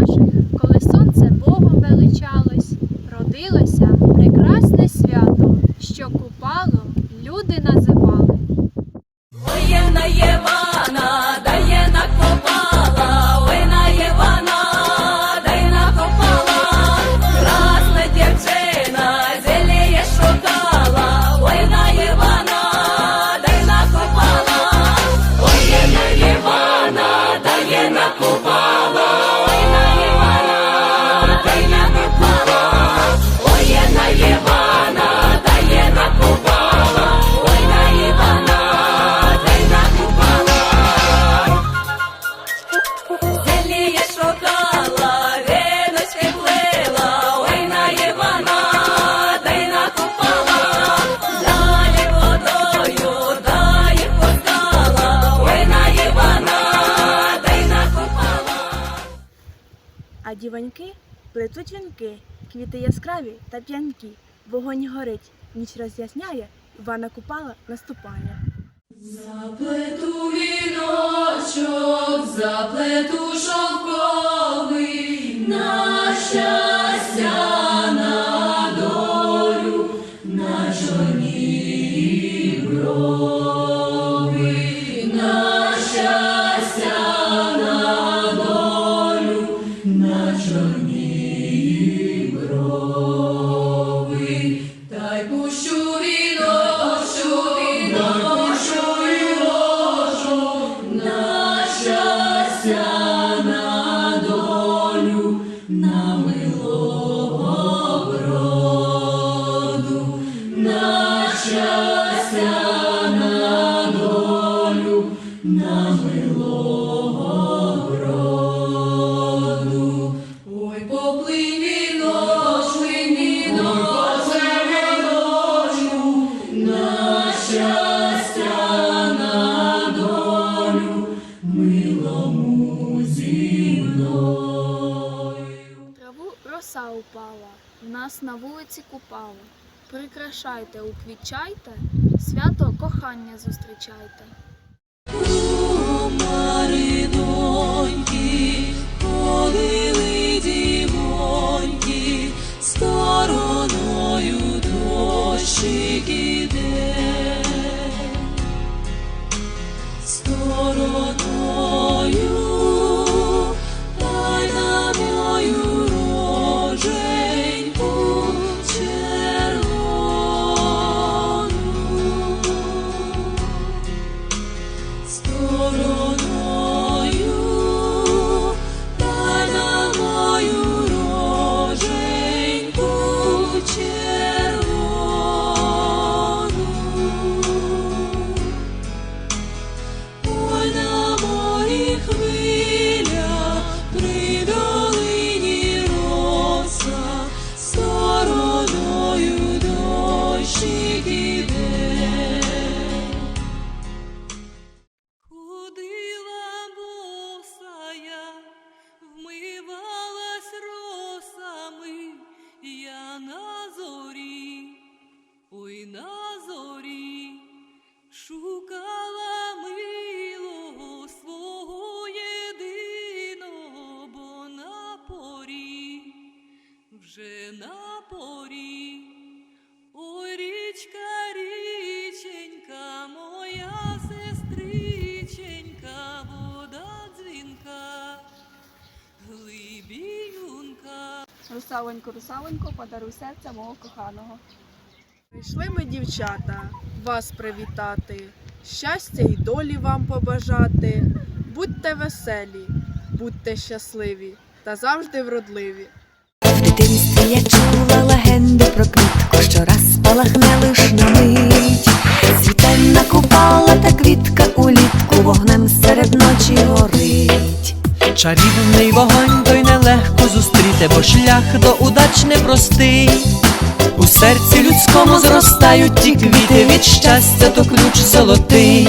наших, коли сонце Богом величалось, родилося прекрасне свято, що купало люди називали. Дівоньки плетуть вінки, квіти яскраві та п'янкі. Вогонь горить, ніч роз'ясняє, Івана Купала наступає. Заплету віночок, заплету шовковий, на щастя, в нас на вулиці Купали. Прикрашайте, уквічайте, свято кохання зустрічайте. На порі. Ой, річка, річенька, моя сестриченька, вода дзвінка, глибіюнка. Русалонько, русалонько, подаруй серця мого коханого. Прийшли ми, дівчата, вас привітати, щастя й долі вам побажати. Будьте веселі, будьте щасливі та завжди вродливі. Я чула легенди про квітку, що раз спалахне лиш на мить. Світельна купала та квітка улітку вогнем серед ночі горить. Чарівний вогонь той нелегко зустріти, бо шлях до удач непростий. У серці людському зростають ті квіти, від щастя то ключ золотий.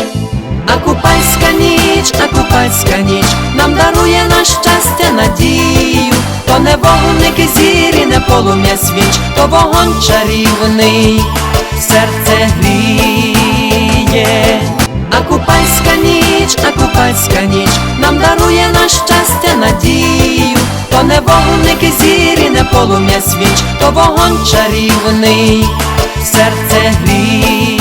А купальська ніч, а купальська ніч нам дарує на щастя надію. То не вогники зірі, не полум'я свіч, то вогонь чарівний, серце гріє. А купальська ніч, а купальська ніч нам дарує на щастя надію, то не вогники зірі, не полум'я свіч, то вогонь чарівний, серце гріє.